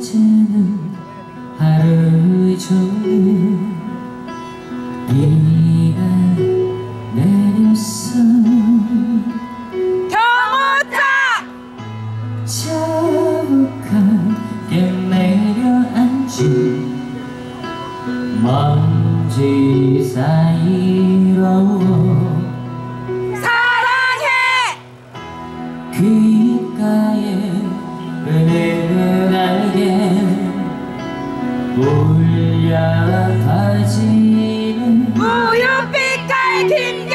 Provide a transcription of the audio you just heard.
어제는 하루 종일 비가 내렸어 먼지 사이로 사랑해! 귓가에 은은하게 울려 퍼지는 무용빛깔 김